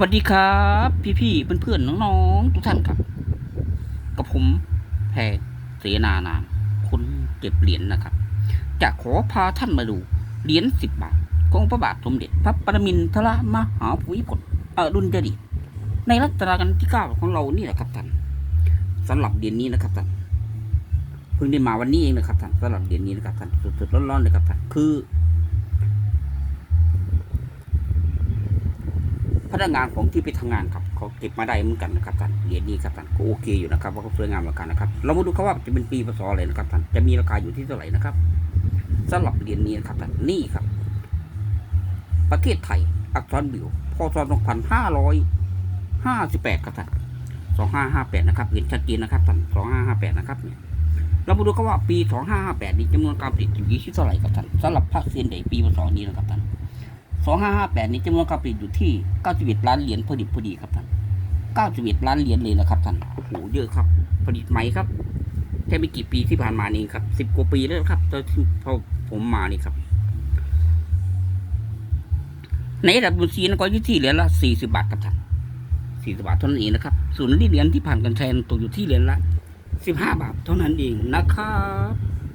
สวัสดีครับ พี่ๆเพื่อนๆน้องๆทุกท่านครับ กับผมแพรเสนานามคนเก็บเหรียญนะครับ จะขอพาท่านมาดูเหรียญสิบบาทของพระบาทสมเด็จพระปรมินทรมหาภูมิพลอดุลยเดชในรัชกาลที่เก้าของเรานี่แหละครับท่านสำหรับเหรียญนี้นะครับท่านเพิ่งได้มาวันนี้เองนะครับท่านสำหรับเหรียญนี้นะครับท่านสดๆร้อนๆเลยครับท่านคือ พนักงานของที่ไปทำงานครับเขาเก็บมาได้เหมือนกันนะครับท่านเหรียญนี้ครับท่านก็โอเคอยู่นะครับว่าเขาสวยงามเหมือนกันนะครับ เรามาดูครับว่าจะเป็นปีพศอะไรนะครับท่านจะมีราคาอยู่ที่เท่าไหร่นะครับสำหรับเหรียญนี้นะครับท่านนี่ครับ ประเทศไทย อักษรบิวพศ2558ครับท่าน2558นะครับเห็นชัดเจนนะครับท่าน2558นะครับเนี่ยเรามาดูครับว่าปี 2558 นี้จำนวนการผลิตอยู่ที่เท่าไหร่ครับท่านสำหรับภาคเซียนใดปีพศนี้นะครับท่าน สองห้าห้าแปดนี้จำนวนการผลิตอยู่ที่เก้าสิบเอ็ดล้านเหรียญพอดิบพอดีครับท่านเก้าสิบเอ็ดล้านเหรียญเลยนะครับท่านโอ้โหเยอะครับ ผลิตใหมครับแค่ไม่กี่ปีที่ผ่านมานี้ครับสิบกว่าปีแล้วครับตอนที่พอผมมานี่ครับ ในระดับบุษีนก็อยู่ที่เหรียญละสี่สิบาทครับท่านสี่สิบาทเท่านั้นเองนะครับ ส่วนเหรียญที่ผ่านกันแทนตกอยู่ที่เหรียญละสิบห้าบาทเท่านั้นเองนะครับ